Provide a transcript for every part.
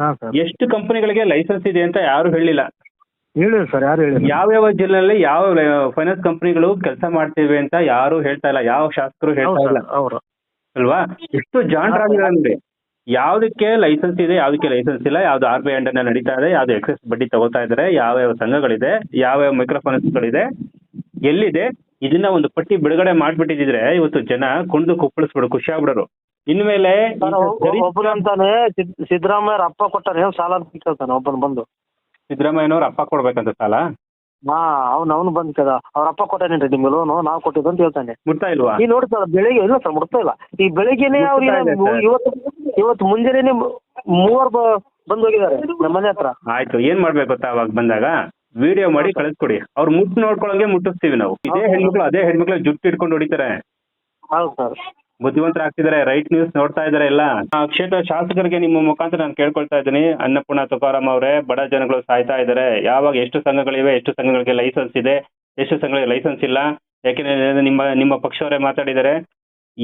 ಹಾಂ ಸರ್. ಎಷ್ಟು ಕಂಪನಿಗಳಿಗೆ ಲೈಸೆನ್ಸ್ ಇದೆ ಅಂತ ಯಾರು ಹೇಳಿಲ್ಲ. ಹೇಳಿಲ್ಲ ಸರ್ ಯಾರು ಹೇಳಿಲ್ಲ. ಯಾವ್ಯಾವ ಜಿಲ್ಲೆಯಲ್ಲಿ ಯಾವ ಫೈನಾನ್ಸ್ ಕಂಪನಿಗಳು ಕೆಲಸ ಮಾಡ್ತಿವೆ ಅಂತ ಯಾರು ಹೇಳ್ತಾ ಇಲ್ಲ ಯಾವ ಶಾಸಕರು ಹೇಳ್ತಾ ಇಲ್ಲ. ಅವರು ಅಲ್ವಾ? ಎಷ್ಟು ಜಾಣರಾಗಿದ್ದಾರೆ ಆಗಿದೆ ಯಾವ್ದಕ್ಕೆ ಲೈಸೆನ್ಸ್ ಇದೆ ಯಾವ್ದಕ್ಕೆ ಲೈಸೆನ್ಸ್ ಇಲ್ಲ ಯಾವ್ದು ಆರ್ ಬಿ ಅಂಡರ್ ನಡೀತಾ ಇದೆ ಯಾವ್ದು ಎಕ್ಸೆಸ್ ಬಡ್ಡಿ ತಗೋತಾ ಇದಾರೆ ಯಾವ ಯಾವ ಸಂಘಗಳಿದೆ ಯಾವ ಮೈಕ್ರೋ ಫೈನಾನ್ಸ್ಗಳಿದೆ ಎಲ್ಲಿದೆ ಇದನ್ನ ಒಂದು ಪಟ್ಟಿ ಬಿಡುಗಡೆ ಮಾಡ್ಬಿಟ್ಟಿದ್ರೆ ಇವತ್ತು ಜನ ಕುಣಿದು ಕುಪ್ಪಳಿಸ್ಬಿಡು ಖುಷಿ ಆಗ್ಬಿಡೋರು. ಇನ್ಮೇಲೆ ಮೇಲೆ ಒಬ್ಬನು ಅಂತಾನೆ ಸಿದ್ಧರಾಮಯ್ಯರ ಸಿದ್ದರಾಮಯ್ಯ ಅಪ್ಪ ಕೊಟ್ಟಾರೆ ಏನ್ ಸಾಲ ಅಂತ ಕೇಳ್ತಾನೆ ಒಬ್ಬನ್ ಬಂದು? ಸಿದ್ದರಾಮಯ್ಯನವ್ರ ಅಪ್ಪ ಕೊಡ್ಬೇಕಂತ ಸಾಲ? ಹಾ ಅವ್ನು ಅವ್ನು ಬಂದ್ ಕದ ಅವ್ರ ಅಪ್ಪ ಕೊಟ್ಟಾನೇನ್ರಿ ನಿಮ್ಗೆ ಲೋನು ನಾವು ಕೊಟ್ಟಿದ್ದು ಅಂತ ಹೇಳ್ತಾನೆ. ಮುಟ್ತಾ ಇಲ್ವಾ? ಈ ನೋಡಿ ಸರ್ ಬೆಳಿಗ್ಗೆ ಇಲ್ಲ ಸರ್ ಮುಡ್ತಾ ಇಲ್ಲ. ಈ ಬೆಳಿಗ್ಗೆನೆ ಮುಟ್ತಾ ಸರ್. ಇವತ್ತು ಇವತ್ತು ಮುಂಜಾನೆ ಮೂವರ್ ಬಂದ್ ಹೋಗಿದ್ದಾರೆ ನಮ್ಮ ಮನೆ ಹತ್ರ. ಆಯ್ತು ಏನ್ ಮಾಡ್ಬೇಕು ಗೊತ್ತಾ ಅವಾಗ ಬಂದಾಗ? ವಿಡಿಯೋ ಮಾಡಿ ಕಳಿಸ್ಕೊಡಿ. ಅವ್ರು ಮುಟ್ಟು ನೋಡ್ಕೊಳಂಗೆ ಮುಟ್ಟಿಸ್ತೀವಿ ನಾವು. ಇದೇ ಹೆಣ್ಮಕ್ಳು ಅದೇ ಹೆಣ್ಮಕ್ಳು ಜುಟ್ಟು ಇಟ್ಕೊಂಡು ಹೊಡಿತಾರೆ. ಹೌದು ಸರ್. ಬುದ್ಧಿವಂತರಾಗ್ತಿದ್ದಾರೆ ರೈಟ್ ನ್ಯೂಸ್ ನೋಡ್ತಾ ಇದಾರೆ ಎಲ್ಲ. ಆ ಕ್ಷೇತ್ರ ಶಾಸಕರಿಗೆ ನಿಮ್ಮ ಮುಖಾಂತರ ನಾನು ಕೇಳ್ಕೊಳ್ತಾ ಇದ್ದೀನಿ. ಅನ್ನಪೂರ್ಣ ತುಕಾರಾಮ್ ಅವರೇ, ಬಡ ಜನಗಳು ಸಾಯ್ತಾ ಇದ್ದಾರೆ. ಯಾವಾಗ ಎಷ್ಟು ಸಂಘಗಳಿವೆ, ಎಷ್ಟು ಸಂಘಗಳಿಗೆ ಲೈಸೆನ್ಸ್ ಇದೆ, ಎಷ್ಟು ಸಂಘಗಳಿಗೆ ಲೈಸೆನ್ಸ್ ಇಲ್ಲ. ಯಾಕೆಂದ್ರೆ ನಿಮ್ಮ ನಿಮ್ಮ ಪಕ್ಷವರೇ ಮಾತಾಡಿದ್ದಾರೆ.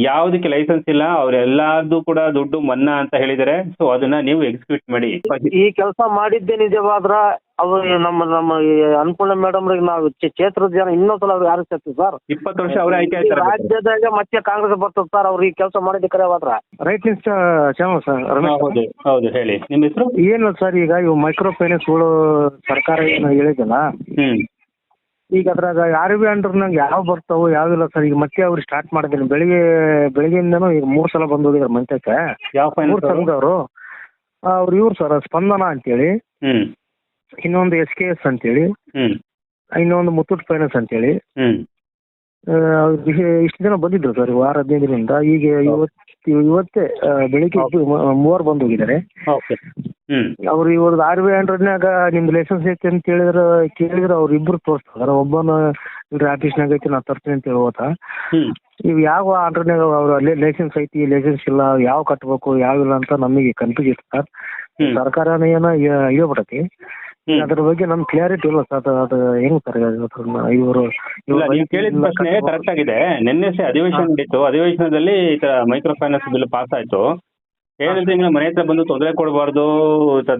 ಯಾವುದಕ್ಕೆ ಲೈಸೆನ್ಸ್ ಇಲ್ಲ ಅವ್ರೆಲ್ಲಾರ್ದು ಕೂಡ ದುಡ್ಡು ಮನ್ನಾ ಅಂತ ಹೇಳಿದರೆ ಸೊ ಅದನ್ನ ನೀವು ಎಕ್ಸಿಕ್ಯೂಟ್ ಮಾಡಿ. ಈ ಕೆಲಸ ಮಾಡಿದ್ದೇ ನಿಜವಾದ್ರ ಅವ್ರು ನಮ್ಮ ನಮ್ಮ ಅನ್ಪೂರ್ಣ ಮೇಡಮ್ ನಾವು ಕ್ಷೇತ್ರದ ಜನ ಇನ್ನೊಂದ್ಸಲ ಅವ್ರು ಯಾರು ಸೇರ್ತೀವಿ ಸರ್. ಇಪ್ಪತ್ತು ವರ್ಷ ಅವರೇ ಆಯ್ಕೆ ಆಯ್ತಾರೆ ರಾಜ್ಯದಾಗ ಮತ್ತೆ ಕಾಂಗ್ರೆಸ್ ಬರ್ತದೆ ಸರ್ ಅವ್ರು ಈ ಕೆಲಸ ಮಾಡಿದ ಕರೆ ಮಾತ್ರ ರೈಟ್ ನ್ಯೂಸ್ ಚಾನಲ್ ಸರ್ ಹೌದು ಹೌದು ಹೇಳಿ. ನಿಮ್ಮ ಹೆಸರು? ಏನು ಸರ್ ಈಗ ಇವು ಮೈಕ್ರೋ ಫೈನಾನ್ಸ್ಗಳು ಸರ್ಕಾರ ಏನು ಹೇಳಿದಲ್ಲ ಹ್ಮ್. ಈಗ ಅದ್ರಾಗ ಯಾರು ಬಿ ಅಂಡರ್ನಾಗ ಯಾವ ಬರ್ತಾವು ಯಾವಿಲ್ಲ ಸರ್ ಈಗ ಮತ್ತೆ ಅವ್ರು ಸ್ಟಾರ್ಟ್ ಮಾಡಿದ್ರು. ಬೆಳಿಗ್ಗೆ ಬೆಳಿಗ್ಗೆಯಿಂದನೂ ಈಗ ಮೂರು ಸಲ ಬಂದು ಹೋಗಿದ್ದಾರೆ ಮಂತ್ಯಕ್ಕೆ. ಯಾವ ಮೂರು ಫೈನಾನ್ಸ್ ಸಂಘದವರು ಅವ್ರು ಇವ್ರು ಸರ್ ಸ್ಪಂದನ ಅಂತೇಳಿ. ಹ್ಮ್. ಇನ್ನೊಂದು ಎಸ್ ಕೆ ಎಸ್ ಅಂತೇಳಿ. ಹ್ಮ್. ಇನ್ನೊಂದು ಮುತ್ತೂಟ್ ಫೈನಾನ್ಸ್ ಅಂತೇಳಿ. ಹ್ಮ್. ಆ, ಇಷ್ಟು- ಇಷ್ಟು ದಿನ ಬಂದಿದ್ರು ಸರ್ ವಾರ ಹದಿನೈದರಿಂದ ಈಗ ಇವತ್ತು ಇವತ್ತೇ ಆ, ಬೆಳಿಗ್ಗೆ ಇಬ್ರು ಮ- ಮೂವರು ಬಂದು ಹೋಗಿದ್ದಾರೆ. ಓಕೆ. ಅವ್ರು ಇವ್ರದ್ದು ಆರ್ ಬಿ ಹಂಡ್ರೆಡ್ನಾಗ ನಿಮ್ದು ಲೈಸೆನ್ಸ್ ಐತಿ ಅಂತ ಹೇಳಿದ್ರ ಕೇಳಿದ್ರ ಅವ್ರ ಇಬ್ರು ತೋರಿಸ್ತಾರ. ಒಬ್ಬನ ಇಲ್ರಿ ಆಫೀಸ್ನಾಗ ಐತಿ ನಾ ತರ್ತೀನಿ ಅಂತ ಹೇಳಿ ಇವ್ ಯಾವ ಹಂಡ್ರೆಡ್ನಾಗ ನಾಗ ಅಲ್ಲೇ ಲೈಸೆನ್ಸ್ ಐತಿ ಲೈಸೆನ್ಸ್ ಇಲ್ಲ ಯಾವ ಕಟ್ಬೇಕು ಯಾವ ಇಲ್ಲ ಅಂತ ನಮಗೆ ಕನ್ಫ್ಯೂಸ್ ಇತ್ತು ಸರ್ ಸರ್ಕಾರ ಏನ ಹೇಳ್ಬಿಡತಿ. ಅದ್ರ ಬಗ್ಗೆ ನಮ್ ಕ್ಲಾರಿಟಿ ಇಲ್ಲ ಸರ್ ಅದು ಹೆಂಗ್ ಸರ್ ಇವರು ಕೇಳಿದ ಪ್ರಶ್ನೆ ಕರೆಕ್ಟ್ ಆಗಿದೆ. ನಿನ್ನೆ ಅಧಿವೇಶನ ನಡೀತು ಅಧಿವೇಶನದಲ್ಲಿ ಈ ತರ ಮೈಕ್ರೋ ಫೈನಾನ್ಸ್ ಬಿಲ್ ಪಾಸ್ ಆಯ್ತು. ಏನಂದ್ರೆ ನೀವು ಮನೆ ಹತ್ರ ಬಂದು ತೊಂದರೆ ಕೊಡಬಾರ್ದು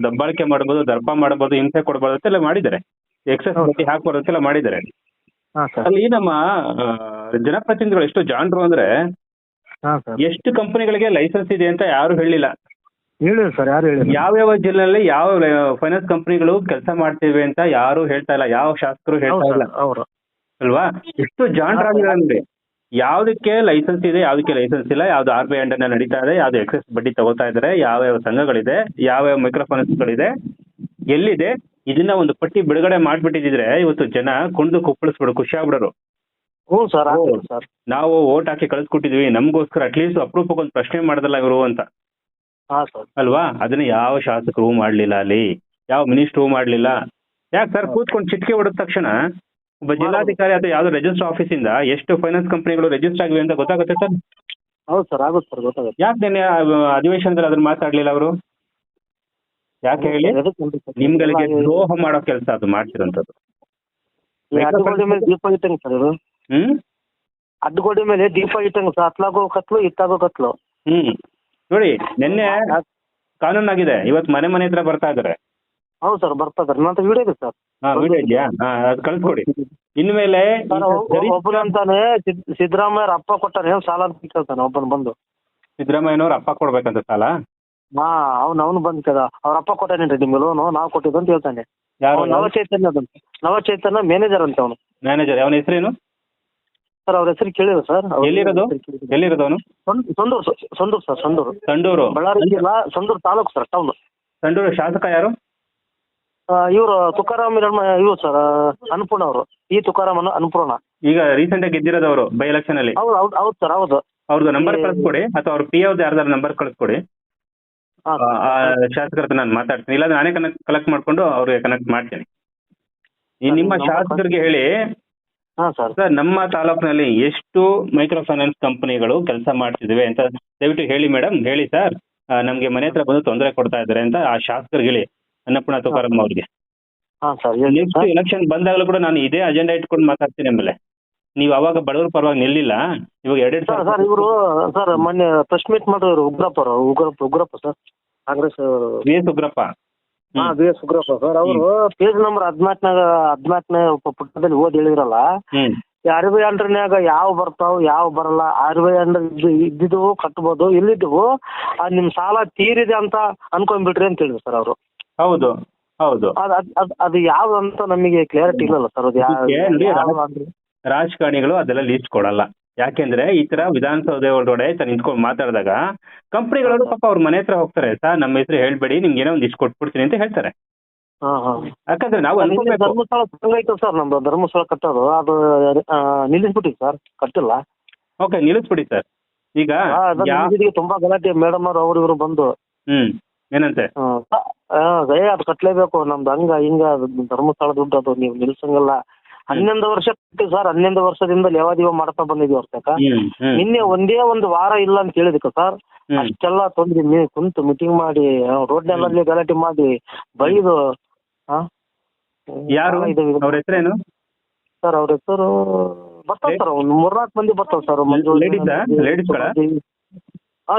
ದಬ್ಬಾಳಿಕೆ ಮಾಡಬಹುದು ದರ್ಪ ಮಾಡಬಹುದು ಹಿಂಸೆ ಕೊಡಬಾರ್ದು ಅಂತೆಲ್ಲ ಮಾಡಿದ್ದಾರೆ. ಎಕ್ಸಸ್. ಬಡ್ಡಿ ಹಾಕಬಾರ್ದು ಅಂತೆಲ್ಲ ಮಾಡಿದ್ದಾರೆ. ಅಲ್ಲಿ ನಮ್ಮ ಜನಪ್ರತಿನಿಧಿಗಳು ಎಷ್ಟು ಜಾಣರು ಅಂದ್ರೆ ಎಷ್ಟು ಕಂಪನಿಗಳಿಗೆ ಲೈಸೆನ್ಸ್ ಇದೆ ಅಂತ ಯಾರು ಹೇಳಿಲ್ಲ. ಹೇಳಿಲ್ಲ ಸರ್. ಯಾರು ಹೇಳಿಲ್ಲ? ಯಾವ್ಯಾವ ಜಿಲ್ಲೆಯಲ್ಲಿ ಯಾವ ಫೈನಾನ್ಸ್ ಕಂಪನಿಗಳು ಕೆಲಸ ಮಾಡ್ತಿವೆ ಅಂತ ಯಾರು ಹೇಳ್ತಾ ಇಲ್ಲ. ಯಾವ ಶಾಸಕರು ಹೇಳ್ತಾ ಇಲ್ಲ. ಅವರು. ಅಲ್ವಾ? ಎಷ್ಟು ಜಾಣರಾಗಿದ್ದಾರೆ ಅಂದ್ರೆ ಯಾವ್ದಕ್ಕೆ ಲೈಸೆನ್ಸ್ ಇದೆ ಯಾವ್ದಕ್ಕೆ ಲೈಸೆನ್ಸ್ ಇಲ್ಲ ಯಾವ್ದು ಆರ್ ಬಿ ಅಂಡರ್ ನಡೀತಾ ಇದೆ ಯಾವ್ದು ಎಕ್ಸೆಸ್ ಬಡ್ಡಿ ತಗೋತಾ ಇದ್ದಾರೆ ಯಾವ ಸಂಘಗಳಿದೆ ಯಾವ ಯಾವ ಮೈಕ್ರೋಫೈನಾನ್ಸ್ಗಳಿದೆ ಎಲ್ಲಿದೆ ಇದನ್ನ ಒಂದು ಪಟ್ಟಿ ಬಿಡುಗಡೆ ಮಾಡ್ಬಿಟ್ಟಿದ್ರೆ ಇವತ್ತು ಜನ ಕುಣಿದು ಕುಪ್ಪಳಿಸ್ಬಿಡು ಖುಷಿ ಆಗ್ಬಿಡೋರು ಹ್ಞೂ ಸರ್ ಓ. ಸರ್. ನಾವು ಓಟ್ ಹಾಕಿ ಕಳಿಸ್ಕೊಟ್ಟಿದ್ವಿ ನಮಗೋಸ್ಕರ ಅಟ್ಲೀಸ್ಟ್ ಅಪರೂಪಕ್ಕೆ ಒಂದು ಪ್ರಶ್ನೆ ಮಾಡದಲ್ಲ ಇವರು ಅಂತ. ಹಾಂ ಸರ್. ಅಲ್ವಾ? ಅದನ್ನ ಯಾವ ಶಾಸಕರು ಮಾಡ್ಲಿಲ್ಲ ಅಲ್ಲಿ? ಯಾವ ಮಿನಿಸ್ಟ್ರು ಮಾಡ್ಲಿಲ್ಲ? ಯಾಕೆ ಸರ್ ಕೂತ್ಕೊಂಡು ಚಿಟಿಕೆ ಹೊಡೆದ ತಕ್ಷಣ ಒಬ್ಬ ಜಿಲ್ಲಾಧಿಕಾರಿ ಅಥವಾ ಯಾವ್ದು ರಿಜಿಸ್ಟರ್ ಆಫೀಸ್ ಇಂದ ಎಷ್ಟು ಫೈನಾನ್ಸ್ ಕಂಪನಿಗಳು ರಿಜಿಸ್ಟರ್ ಆಗಿವೆ ಅಂತ ಗೊತ್ತಾಗುತ್ತೆ ಸರ್? ಹೌದು ಸರ್ ಆಗುತ್ತೆ ಸರ್ ಗೊತ್ತಾಗುತ್ತೆ. ಯಾಕೆ ನಿನ್ನೆ ಆ, ಅಧಿವೇಶನದಲ್ಲಿ ಅದನ್ನ ಮಾತಾಡ್ಲಿಲ್ಲ ಅವರು? ಯಾಕೆ ಹೇಳಿ? ನಿಮ್ಗಳಿಗೆ ದ್ರೋಹ ಮಾಡೋ ಕೆಲಸ ಅದು ಮಾಡ್ತಿರೋಂಥದ್ದು. ಅಡ್ಡಗೋಡೆ ಮೇಲೆ ದೀಪ ಇಟ್ಟಂಗೆ ಸರ್ ಅವರು ಹ್ಮ್? ಅಡ್ಡಗೋಡೆ ಮೇಲೆ ದೀಪ ಇಟ್ಟಂಗೆ ಸರ್ ಹತ್ಲಾಗೋ ಕತ್ಲು ಇತ್ತಾಗೋ ಕತ್ಲು. ಹ್ಮ್. ನೋಡಿ ನಿನ್ನೆ ಕಾನೂನಾಗಿದೆ. ಇವತ್ತು ಮನೆ ಮನೆ ಹತ್ರ ಬರ್ತಾ ಇದಾರೆ ಹೌದು ಸರ್ ಬರ್ತಾ ಸರ್. ನನ್ನ ಹತ್ರ ವಿಡಿಯೋ ಇದೆ ಸರ್. ಹಾ ವಿಡಿಯೋ ಇದೆಯಾ? ಹಾ ಅದು ಕಳ್ಸ್ಕೊಡಿ. ಇನ್ಮೇಲೆ ಸರ್ ಸರಿ ಒಬ್ಬನು ಅಂತಾನೆ ಸಿದ್- ಸಿದ್ದರಾಮಯ್ಯ ಅಪ್ಪ ಕೊಟ್ಟಾರೆ ಏನು ಸಾಲ ಅಂತ ಕೇಳ್ತಾನೆ ಒಬ್ಬನು ಬಂದು. ಸಿದ್ದರಾಮಯ್ಯನವ್ರ ಅಪ್ಪ ಕೊಡ್ಬೇಕಂತ ಸಾಲ? ಹಾ ಅವ್ನು ಅವ್ನು ಬಂದ್ ಕದ ಅವ್ರ ಅಪ್ಪ ಕೊಟ್ಟಾನೇನ್ರಿ ನಿಮ್ಗೆ ಲೋನು ನಾವು ಕೊಟ್ಟಿದ್ದು ಅಂತ ಹೇಳ್ತಾನೆ. ಯಾರು ಅವ್ನು ನವಚೈತನ್ಯ ಅದಂತ ನವಚೈತನ್ಯ ಮ್ಯಾನೇಜರ್ ಅಂತ ಅವನು. ಮ್ಯಾನೇಜರ್ ಅವನ ಹೆಸರೇನು? ಸರ್ ಅವ್ರ ಹೆಸರು ಕೇಳಿದ್ರು ಸರ್. ಅವ್ರ ಎಲ್ಲಿರೋದು? ಹೆಸರು ಕೇಳಿದ್ರು. ಎಲ್ಲಿರೋದು ಅವನು? ಸಂದೂರ್ ಸಂದೂರು ಸರ್ ಸಂದೂರು ಸರ್ ಸಂದೂರು ಸಂಡೂರು ಬಳ್ಳಾರಿ ಜಿಲ್ಲಾ ಸಂದೂರು ತಾಲೂಕು ಸರ್ ಟೌನ್ ಸಂಡೂರು ಶಾಸಕ ಯಾರು? ಇವರು ತುಕಾರಾಮ್ ಇವರು ಸರ್ ಅನ್ನಪೂರ್ಣ ಅವರು. ಈ ತುಕಾರಾಮ್ ಅನ್ನ ಅನ್ನಪೂರ್ಣ. ಈಗ ರೀಸೆಂಟ್ ಆಗಿ ಗೆದ್ದಿರೋದವರು ಬೈ ಎಲೆಕ್ಷನ್ ಅಲ್ಲಿ? ಹೌದು ಹೌದು ಹೌದು ಸರ್ ಹೌದು. ಅವ್ರದ್ದು ನಂಬರ್ ಕಳ್ಸ್ಕೊಡಿ ಅಥವಾ ಅವ್ರ ಪಿ ಅವ್ರದ್ದು ಯಾರ್ದಾರ ನಂಬರ್ ಕಳಿಸ್ಕೊಡಿ. ಶಾಸಕರ ಹತ್ರ ನಾನು ಮಾತಾಡ್ತೀನಿ. ಇಲ್ಲಾಂದ್ರೆ ನಾನೇ ಕನೆಕ್ಟ್ ಕಲೆಕ್ಟ್ ಮಾಡ್ಕೊಂಡು ಅವ್ರಿಗೆ ಕನೆಕ್ಟ್ ಮಾಡ್ತೀನಿ. ಈ ನಿಮ್ಮ ಶಾಸಕರಿಗೆ ಹೇಳಿ ಸರ್. ನಮ್ಮ ತಾಲೂಕಿನಲ್ಲಿ ಎಷ್ಟು ಮೈಕ್ರೋ ಫೈನಾನ್ಸ್ ಕಂಪನಿಗಳು ಕೆಲಸ ಮಾಡ್ತಿದ್ವಿ ಅಂತ ದಯವಿಟ್ಟು ಹೇಳಿ ಮೇಡಮ್ ಹೇಳಿ ಸರ್. ನಮಗೆ ಮನೆ ಹತ್ರ ಬಂದು ತೊಂದರೆ ಕೊಡ್ತಾ ಇದ್ದಾರೆ ಅಂತ ಆ ಶಾಸಕರಿಗೆ ಹೇಳಿ. ಅನ್ನಪೂರ್ಣ ತುಕಾರಮ್ಮ ಅವ್ರಿಗೆ. ಹಾ ಸರ್ ನೆಕ್ಸ್ಟ್ ಎಲೆಕ್ಷನ್ ಬಂದಾಗಲೂ ಕೂಡ ನಾನು ಇದೇ ಅಜೆಂಡಾ ಇಟ್ಕೊಂಡು ಮಾತಾಡ್ತೀನಿ ಆಮೇಲೆ. ನೀವು ಅವಾಗ ಬಡವರ ಪರವಾಗಿ ನಿಲ್ಲಿಲ್ಲ. ಇವಾಗ ಎರಡೆರಡು ಸರ್ ಸರ್ ಇವರು ಸರ್ ಮೊನ್ನೆ ಪ್ರೆಸ್ ಮೀಟ್ ಮಾಡಿದ್ರು ಉಗ್ರಪ್ಪ ಅವರು Ugrappa Ugrappa sir Congress V S Ugrappa. ಹಾ ಬಿ ಎಸ್ ಉಗ್ರಪ್ಪ ಸರ್ ಅವರು ಪೇಜ್ ನಂಬರ್ ಹದಿನಾಲ್ಕನಾಗ ಹದಿನಾಲ್ಕನೇ ಪುಟದಲ್ಲಿ ಓದಿ ಹೇಳಿದ್ರಲ್ಲ ಆರ್ ಬಿ ಅಂಡರ್ನ್ಯಾಗ ಯಾವ ಬರ್ತಾವ ಯಾವ ಬರಲ್ಲ ಅರವೈ ಅಂಡರ್ ಇದ್ದಿದ್ದು ಕಟ್ಬೋದು ಇಲ್ಲಿದ್ದವು ಅದ್ ನಿಮ್ ಸಾಲ ತೀರಿದೆ ಅಂತ ಅನ್ಕೊಂಡ್ಬಿಟ್ರಿ ಅಂತ ಹೇಳಿದ್ರು ಸರ್ ಅವರು. ಹೌದು ಹೌದು. ಅದ್ ಯಾವ್ದು ಅಂತ ನಮಗೆ ಕ್ಲಿಯರಿಟಿ ಇಲ್ಲಲ್ಲ ಸರ್ ಅದು ಯಾವ ಇದಕ್ಕೆ ಯಾವ ಅಂದ್ರೆ? ರಾಜಕಾರಣಿಗಳು ಅದೆಲ್ಲ ಲೀಸ್ಟ್ ಕೊಡಲ್ಲ. ಯಾಕೆಂದ್ರೆ ಈ ತರ ವಿಧಾನಸೌಧ ಒಳಗಡೆ ತ ನಿಂತ್ಕೊಂಡು ಮಾತಾಡಿದಾಗ ಕಂಪ್ನಿಗಳು ಪಾಪ ಅವ್ರ ಮನೆ ಹತ್ರ ಹೋಗ್ತಾರೆ. ಸರ್ ನಮ್ಮ ಹೆಸರು ಹೇಳ್ಬೇಡಿ ನಿಮ್ಗೆ ಏನೋ ಒಂದಿಷ್ಟು ಕೊಟ್ಬಿಡ್ತೀನಿ ಅಂತ ಹೇಳ್ತಾರೆ. ಹಾ ಹಾ. ಯಾಕಂದ್ರೆ ನಾವು ಅನ್ಕೋಬೇಕು. ಧರ್ಮಸ್ಥಳ ಐತೆ ಸರ್ ನಮ್ದು ಧರ್ಮಸ್ಥಳ ಕಟ್ಟೋದು. ಅದು ಆ, ನಿಲ್ಲಿಸ್ಬಿಟ್ಟಿವಿ ಸರ್ ಕಟ್ಟಿಲ್ಲ. ಓಕೆ ನಿಲ್ಲಿಸ್ಬಿಡಿ ಸರ್ ಈಗ ಆ, ಅದು ಯಾ ನಿಲ್ಲಿಸಿದ್ವಿ, ತುಂಬಾ ಗಲಾಟೆ. ಮೇಡಮ್ ಅವರು ಅವ್ರು ಇವರು ಬಂದು. ಹ್ಮ್ ಏನಂತೆ? ಏ ಅದು ಕಟ್ಲೇಬೇಕು ನಮ್ದು ಹಂಗ ಹಿಂಗ ಅದು ಧರ್ಮಸ್ಥಳ ದುಡ್ಡು ಅದು ನೀವು ನಿಲ್ಸಂಗಿಲ್ಲ. ಹನ್ನೊಂದು ವರ್ಷ ಕಟ್ಟಿ ಸರ್ ಹನ್ನೊಂದು ವರ್ಷದಿಂದ ಲೇವಾದೇವ ಮಾಡ್ತಾ ಬಂದಿದ್ವಿ ಹ್ಮ್ ನಿನ್ನೆ ಒಂದೇ ಒಂದು ವಾರ ಇಲ್ಲ ಅಂತ ಹೇಳಿದಕ್ಕೆ ಸರ್. ಅಷ್ಟೆಲ್ಲ ತೊಂದ್ರೆ ನೀವು ಕುಂತು ಮೀಟಿಂಗ್ ಮಾಡಿ ರೋಡ್ ರೋಡ್ನಲ್ಲಲ್ಲಿ ಗಲಾಟೆ ಮಾಡಿ ಬೈದು? ಯಾರು? ಅವ್ರ ಹೆಸರೇನು? ಸರ್ ಅವ್ರ ಹೆಸರು ಬರ್ತಾವ ಸರ್ ಒಂದು ಮೂರ್ನಾಲ್ಕು ಮಂದಿ ಬರ್ತಾವ ಸರ್ ಆ?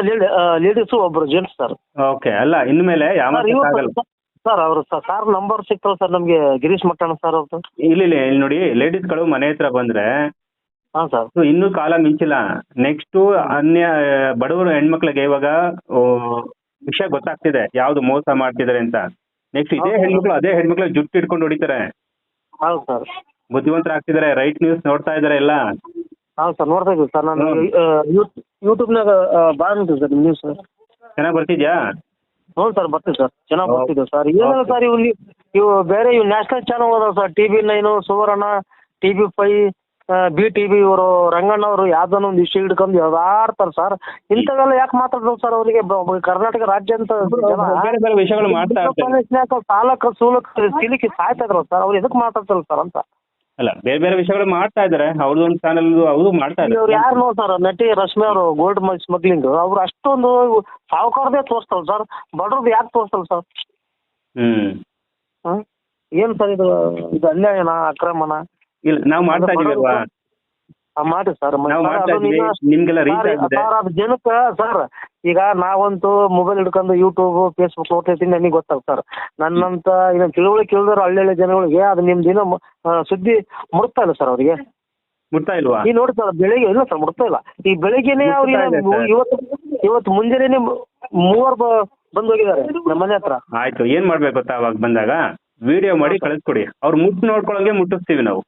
ಲೇಡೀಸು ಒಬ್ರು ಜೆಂಟ್ಸ್ ಸರ್ ಓಕೆ ಅಲ್ಲ ಇನ್ಮೇಲೆ ಯಾವ ಸರ್ ಇವ್ರು ಆಗಲ್ಲ ಸರ್ ಅವ್ರ ಸಾರ್ ನಂಬರ್ ಸಿಗ್ತಾವ ಸರ್ ನಮ್ಗೆ ಗಿರೀಶ್ ಮಟ್ಟಣ ಸರ್ ಅವ್ರದ್ದು ಇಲ್ಲಿ ಇಲ್ಲಿ ಇಲ್ಲಿ ನೋಡಿ ಲೇಡೀಸ್ಗಳು ಮನೆ ಹತ್ರ ಬಂದ್ರೆ ಹಾ ಸರ್ ಸೊ ಇನ್ನೂ ಕಾಲ ಮಿಂಚಿಲ್ಲ. ನೆಕ್ಸ್ಟ್ ಅನ್ಯ ಬಡವರು ಹೆಣ್ಮಕ್ಳಿಗೆ ಇವಾಗ ಆ, ವಿಷಯ ಗೊತ್ತಾಗ್ತಿದೆ. ಯಾವ್ದು ಮೋಸ ಮಾಡ್ತಿದಾರೆ ಅಂತ. ನೆಕ್ಸ್ಟ್ ಇದೇ. ಹೆಣ್ಮಕ್ಳು ಅದೇ ಹೆಣ್ಮಕ್ಳು ಜುಟ್ಟು ಇಟ್ಕೊಂಡು ಹೊಡಿತಾರೆ. ಹೌದು ಸರ್ ಬುದ್ಧಿವಂತರಾಗ್ತಿದ್ದಾರೆ ರೈಟ್ ನ್ಯೂಸ್ ನೋಡ್ತಾ ಇದಾರೆ ಎಲ್ಲ. ಹೌದು ಸರ್ ನೋಡ್ತಾ ಇದ್ದೀವಿ ಸರ್. ನಾನು ಹ್ಮ್. ಬಾಳ ನೋಡ್ತೀವಿ ಸರ್ ನ್ಯೂಸ್ ಚೆನ್ನಾಗಿ ಬರ್ತಿದ್ಯಾ? ಹ್ಞೂ ಸರ್ ಬರ್ತೀವಿ ಸರ್. ಚೆನ್ನಾಗಿ ಓಕೆ. ಸರ್. ಏನಿಲ್ಲ. ಸರ್ ಇವು ಇವು ಬೇರೆ ಇವು ನ್ಯಾಷನಲ್ ಚಾನಲ್ ಅದಾವ sir. T V nine Suvarna T V five B T V ಇವರು ರಂಗಣ್ಣ ಅವರು ಯಾವ್ದನ್ನ ಒಂದು ಇಶ್ಯೂ ಹಿಡ್ಕೊಂಡು ಯಾವ್ದಾಡ್ತಾರೆ ಸರ್. ಇಂಥವೆಲ್ಲ ಯಾಕೆ ಮಾತಾಡ್ತಾರೆ ಸರ್ ಅವರಿಗೆ? ಕರ್ನಾಟಕ ರಾಜ್ಯ ಅಂತ ಬೇರೆ ಬೇರೆ ವಿಷಯಗಳು ಸಾಲಕ್ಕೆ ಸೂಲಕ್ಕೆ ಸಿಲಿಕ್ಕೆ ಸಾಯ್ತಾ ಇದ್ರು ಸರ್. ಅವ್ರು ಎದಕ್ಕೆ ಮಾತಾಡ್ತಾರಲ್ಲ ಸರ್ ಅಂತ. ಅಲ್ಲ ಬೇರೆ ಬೇರೆ ವಿಷಯಗಳು ಮಾಡ್ತಾ ಇದಾರೆ ಅವ್ರದ್ದು ಒಂದು ಚಾನಲ್ ಅವರು ಮಾಡ್ತಾ ಇವ್ರು ಇದ್ದಾರೆ ಯಾರು ನೋಡ್ತಾರ ಸರ್ ನಟಿ ರಶ್ಮಿ ಅವರು ಗೋಲ್ಡ್ ಸ್ಮಗ್ಲಿಂಗ್ ಅವ್ರು ಅಷ್ಟೊಂದು ಸಾವುಕಾರದೇ ತೋರಿಸ್ತಲ್ಲ ಸರ್ ಬಡ್ರದ್ದು ಯಾಕೆ ತೋರಿಸ್ತಲ್ಲ ಸರ್ ಹ್ಮ್. ಹ್ಮ್? ಏನು ಸರ್ ಇದು ಇದು ಅನ್ಯಾಯನಾ ಅಕ್ರಮನ? ಇಲ್ಲ ನಾವು ಮಾಡ್ತಾ ಇದೀವಿ ಅಲ್ವಾ ಆ, ಮಾಡಿ ಸರ್ ನಿಮ್ಗೆಲ್ಲ ಜನಕ್ಕೆ ಸರ್ ಈಗ ನಾವಂತೂ ಮೊಬೈಲ್ ಹಿಡ್ಕೊಂಡು ಯೂಟ್ಯೂಬ್ ಫೇಸ್ಬುಕ್ ನೋಡ್ತಿರ್ತೀನಿ ನನಗೆ ಗೊತ್ತಾಗ ಸರ್ ನನ್ನಂತ ಇದನ್ನ ತಿಳುವಳಿಕೆ ಇಲ್ದಿರೋ ಹಳ್ಳಿ ಜನಗಳಿಗೆ ಅದು ನಿಮ್ಮ ದಿನ ಮು- ಆ, ಸುದ್ದಿ ಮುಡ್ತಾ ಇಲ್ಲ ಸರ್ ಅವರಿಗೆ. ಮುಟ್ತಾ ಇಲ್ವಾ? ಈ ನೋಡಿ ಸರ್ ಬೆಳಿಗ್ಗೆ ಇಲ್ಲ ಸರ್ ಮುಡ್ತಾ ಇಲ್ಲ. ಈ ಬೆಳಿಗ್ಗೆನೆ ಅವ್ರಿಗೆ. ಇವತ್ತು ಇವತ್ತು ಮುಂಜಾನೆ ಮೂವರು ಬಂದು ಹೋಗಿದ್ದಾರೆ ನಮ್ಮ ಮನೆ ಹತ್ರ. ಆಯ್ತು ಏನ್ ಮಾಡ್ಬೇಕು ಗೊತ್ತಾ ಅವಾಗ ಬಂದಾಗ? ವಿಡಿಯೋ ಮಾಡಿ ಕಳಿಸ್ಕೊಡಿ. ಅವ್ರು ಮುಟ್ಟು ನೋಡ್ಕೊಳಂಗೆ ಮುಟ್ಟಿಸ್ತೀವಿ ನಾವು.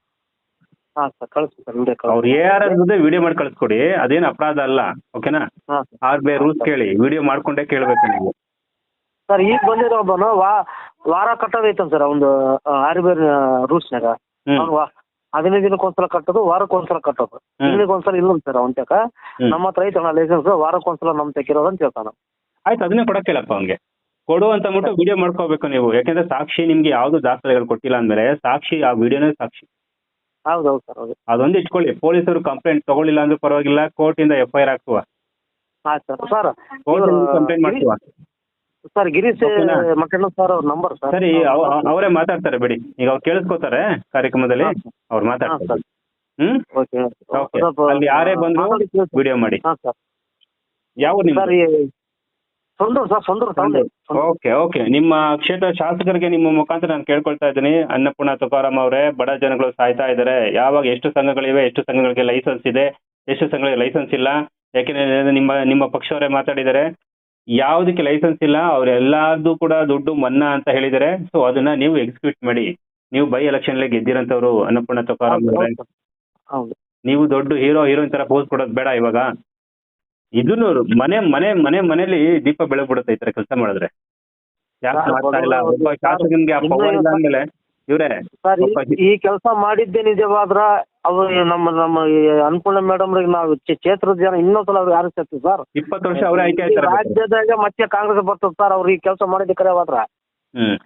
ಹಾಂ ಸರ್ ಕಳಿಸ್ತೀನಿ ಸರ್ ವಿಡಿಯೋ ಅವ್ರು ವಿಡಿಯೋ ಮಾಡಿ ಕಳಿಸ್ಕೊಡಿ ಅದೇನು ಅಪರಾಧ ಅಲ್ಲ ಓಕೆನಾ ಹಾಂ ಆರ್ ಐ ರೂಲ್ಸ್ ಕೇಳಿ ವಿಡಿಯೋ ಮಾಡ್ಕೊಂಡೇ ಕೇಳ್ಬೇಕು ನೀವು ಸರ್ ಈಗ ಬಂದಿರೋ ಒಬ್ಬನು ವಾ ವಾರ ಕಟ್ಟೋದೈತಂತ ಸರ್ ಒಂದು ಆರ್ಬಿಐ ರೂಲ್ಸ್ನಾಗ ರೂಲ್ಸ್ ಅವ್ನು ವಾ- ಹದಿನೈದು ದಿನಕ್ಕೊಂದ್ಸಲ ಕಟ್ಟೋದು ವಾರಕ್ಕೊಂದ್ಸಲ ಕಟ್ಟೋದು. ಹ್ಮ್. ತಿಂಗಳಿಗೊಂದ್ಸಲ ಇಲ್ಲ ಸರ್ ಅವ್ನ ತಕ ಹ್ಮ್. ನಮ್ಮ ಹತ್ರ ಐತೆ ಲೈಸೆನ್ಸ್ ವಾರಕ್ಕೊಂದ್ಸಲ ನಮ್ ತೆಗಿರೋದು ಅಂತ ಹೇಳ್ತಾನ. ಆಯ್ತು ಅದನ್ನೇ ಕೊಡಕ್ಕಿಲ್ಲಪ್ಪ ಅವ್ನಿಗೆ. ಕೊಡು ಅಂತ ಅಂದ್ಬಿಟ್ಟು ವಿಡಿಯೋ ಮಾಡ್ಕೋಬೇಕು ನೀವು. ಯಾಕೆಂದ್ರೆ ಸಾಕ್ಷಿ ನಿಮ್ಗೆ ಯಾವ್ದು ದಾಖಲೆಗಳು ಕೊಟ್ಟಿಲ್ಲ ಅಂದ್ರೆ ಸಾಕ್ಷಿ ಆ ವಿಡಿಯೋನೇ ಸಾಕ್ಷಿ. ಹೌದು ಹೌದು ಸರ್ ಹೌದು. ಅದೊಂದು ಇಟ್ಕೊಳ್ಳಿ. ಪೊಲೀಸರು ಕಂಪ್ಲೇಂಟ್ ತಗೊಳ್ಳಿಲ್ಲ ಅಂದ್ರೆ ಪರವಾಗಿಲ್ಲ ಕೋರ್ಟ್ ಇಂದ ಎಫ್ ಐ ಆರ್ ಹಾಕುವ ಸರ್ ಸರ್ ಕೋರ್ಟ್ ಕಂಪ್ಲೇಂಟ್ ಮಾಡ್ತೀವ ಸರ್ ಗಿರೀಶ್ ಓಕೆನಾ? ಸರ್ ಅವ್ರ ನಂಬರ್ ಸರ್. ಸರಿ ಅವ- ಅವ- ಅವರೇ ಮಾತಾಡ್ತಾರೆ ಬಿಡಿ. ಈಗ ಅವ್ರು ಕೇಳಿಸ್ಕೊತಾರೆ ಕಾರ್ಯಕ್ರಮದಲ್ಲಿ ಹಾಂ, ಅವ್ರು ಹಾಂ ಮಾತಾಡ್ತಾರೆ ಸರ್. ಹ್ಮ್? Okay okay. ಅಲ್ಲಿ ಯಾರೇ ಬಂದ್ರು ವಿಡಿಯೋ ಮಾಡಿ. ಹಾಂ ಸರ್. ಯಾವ ಸರ್ ನಿಮ್ದು ಈ ಸೊಂಡೂರು ಸರ್ ತಾಂಡೆ. Okay okay. ನಿಮ್ಮ ಕ್ಷೇತ್ರ ಶಾಸಕರಿಗೆ ನಿಮ್ಮ ಮುಖಾಂತರ ನಾನು ಕೇಳ್ಕೊಳ್ತಾ ಇದ್ದೀನಿ. ಅನ್ನಪೂರ್ಣ ತುಕಾರಾಮ್ ಅವರೇ ಬಡ ಜನಗಳು ಸಾಯ್ತಾ ಇದ್ದಾರೆ. ಯಾವಾಗ ಎಷ್ಟು ಸಂಘಗಳಿವೆ ಎಷ್ಟು ಸಂಘಗಳಿಗೆ ಲೈಸೆನ್ಸ್ ಇದೆ ಎಷ್ಟು ಸಂಘಗಳಿಗೆ ಲೈಸೆನ್ಸ್ ಇಲ್ಲ? ಯಾಕೆಂದ್ರೆ ನಿಮ್ಮ ನಿಮ್ಮ ಪಕ್ಷವರೇ ಮಾತಾಡಿದ್ದಾರೆ. ಯಾವುದಕ್ಕೆ ಲೈಸೆನ್ಸ್ ಇಲ್ಲ ಅವರೆಲ್ಲದೂ ಕೂಡ ದುಡ್ಡು ಮನ್ನಾ ಅಂತ ಹೇಳಿದರೆ ಸೊ ಅದನ್ನ ನೀವು ಎಕ್ಸಿಕ್ಯೂಟ್ ಮಾಡಿ. ನೀವು ಬೈ ಎಲೆಕ್ಷನ್ ಗೆದ್ದಿರಂತವ್ರು ಅನ್ನಪೂರ್ಣ ತುಕಾರಾಮ್ ಅವರೇ. ನೀವು ದೊಡ್ಡ ಹೀರೋ ಹೀರೋಯಿನ್ ತರ ಪೋಸ್ ಕೊಡೋದು ಬೇಡ ಇವಾಗ. ಇದನ್ನು ಮನೆ ಮನೆ ಮನೆ ಮನೇಲಿ ದೀಪ ಬೆಳಗ್ಬಿಡುತ್ತೆ ಈ ತರ ಕೆಲಸ ಮಾಡಿದ್ರೆ. ಮಾಡ್ತಾ ಇಲ್ಲ? ಒಬ್ಬ ಶಾಸಕನಿಗೆ ಆ ಇನ್ನೂ ಪವರ್ ಇಲ್ಲ ಅಂದ್ಮೇಲೆ ಇವ್ರೆ. ಸರ್ ಈ- ಕೆಲಸ ಮಾಡಿದ್ದೇ ನಿಜವಾದ್ರ ಅವ್ರು ನಮ್ಮ ನಮ್ಮ ಅನ್ಪೂರ್ಣ ಮೇಡಮ್ ನಾವು ಚೇ- ಕ್ಷೇತ್ರದ ಜನ ಇನ್ನೊಂದ್ಸಲ ಅವ್ರು ಯಾರು ಸೇರ್ತೀವಿ ಸರ್. ಇಪ್ಪತ್ತು ವರ್ಷ ಅವರೇ ಆಯ್ಕೆ ಈ ಆಯ್ತಾರೆ ರಾಜ್ಯದಾಗ ಮತ್ತೆ ಕಾಂಗ್ರೆಸ್ ಬರ್ತದೆ ಸರ್ ಅವ್ರು ಈ ಕೆಲಸ ಮಾಡಿದ ಕರೆ ಮಾತ್ರ. ಹ್ಮ್.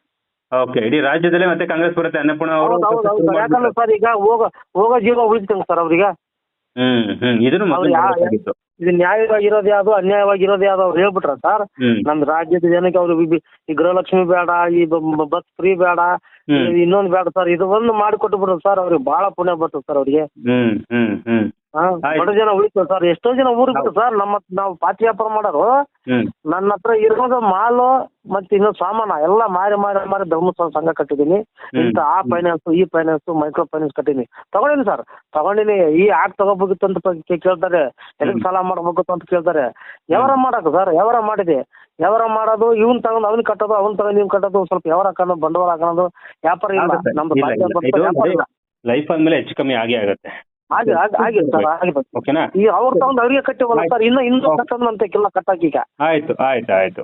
ಓಕೆ ಇಡೀ ರಾಜ್ಯದಲ್ಲೇ ಮತ್ತೆ ಕಾಂಗ್ರೆಸ್ ಬರುತ್ತೆ ಅನ್ನಪೂರ್ಣ ಅವರು ಹೌದು ಹೌದು ಹೌದು ಯಾಕಂದ್ರೆ ಸರ್ ಈಗ ಹೋಗ ಹೋಗೋ ಜೀವ ಉಳಿತಂಗ ಸರ್ ಅವ್ರಿಗೆ. ಹ್ಮ್ ಹ್ಮ್ ಇದನ್ನು ಅವ್ರು ಮೊದಲು ಯಾ- ಮಾಡ್ಬೇಕಾಗಿತ್ತು. ಇದು ನ್ಯಾಯವಾಗಿರೋದು ಯಾವ್ದು ಅನ್ಯಾಯವಾಗಿರೋದು ಯಾವ್ದು ಅವ್ರು ಹೇಳ್ಬಿಟ್ರ ಸರ್? ನಮ್ ರಾಜ್ಯದ ಜನಕ್ಕೆ ಅವ್ರು ಈ ಬಿ- ಈ ಗೃಹಲಕ್ಷ್ಮಿ ಬೇಡ ಈ ಬಸ್ ಫ್ರೀ ಬೇಡ ಇನ್ನೊಂದ್ ಬೇಡ ಸರ್. ಇದು ಒಂದು ಮಾಡಿಕೊಟ್ಟು ಬಿಡ್ರಿ ಸರ್ ಅವ್ರಿಗೆ. ಬಹಳ ಪುಣ್ಯ ಬರ್ತದೆ ಸರ್ ಅವ್ರಿಗೆ. ಹ್ಮ್ ಹ್ಮ್ ಹ್ಮ್. ಬಡ ಜನ ಉಳಿತು ಸರ್. ಎಷ್ಟೋ ಜನ ಊರಿಗೆ ಸರ್. ನಮ್ಮ ನಾವು ಪಾತಿ ವ್ಯಾಪಾರ ಮಾಡೋರು. ನನ್ನ ಹತ್ರ ಇರೋದು ಮಾಲು ಮತ್ತೆ ಇನ್ನೊಂದು ಸಾಮಾನ. ಎಲ್ಲ ಮಾರಿ ಮಾರಿ ಮಾರಿ ಧರ್ಮಸ್ಥಳ ಸಂಘ ಕಟ್ಟಿದೀನಿ ಇಂತ ಆ ಫೈನಾನ್ಸ್ ಈ ಫೈನಾನ್ಸ್ ಮೈಕ್ರೋ ಫೈನಾನ್ಸ್ ಕಟ್ಟಿನಿ ತಗೊಂಡಿನಿ ಸರ್. ತಗೊಂಡಿನಿ. ಈ ಆಗ್ ತಗೋಬೇಕಿತ್ತು ಅಂತ ಕೇಳ್ತಾರೆ. ಎದಕ್ಕೆ ಸಾಲ ಮಾಡ್ಬೇಕು ಅಂತ ಕೇಳ್ತಾರೆ. ಯಾವಾರ ಮಾಡಕ್ಕೆ ಸರ್? ಯಾವಾರ ಮಾಡಿದೆ? ಯಾವಾರ ಮಾಡೋದು? ಇವ್ನ್ ತಗೊಂಡು ಅವ್ನ್ ಕಟ್ಟೋದು ಅವ್ನ್ ತಗೊಂಡು ನೀವ್ ಕಟ್ಟೋದು. ಸ್ವಲ್ಪ ಯಾವಾರ ಹಾಕೋದು? ಬಂಡವಾಳ ಹಾಕೋದು? ವ್ಯಾಪಾರ ಇಲ್ಲ. ನಮ್ದು ಲೈಫ್ ಅಂದ್ಮೇಲೆ ಹೆಚ್ಚು ಕಮ್ಮಿ ಆಗೇ ಆಗುತ್ತೆ. ಆಗಿ ಆಗಿ- ಆಗಿದೆ ಸರ್ ಆಗಿದೆ ಓಕೆನಾ? ಈ ಅವ್ರು ತಗೊಂಡು ಅವ್ರಿಗೆ ಕಟ್ಟಿವಲ್ಲ ಸರ್ ಇನ್ನು ಇನ್ನೂ ಕಟ್ಟೋದು ಅಂತ ಕಟ್ಟಾಕೀಗ. ಆಯ್ತು ಆಯ್ತು ಆಯ್ತು.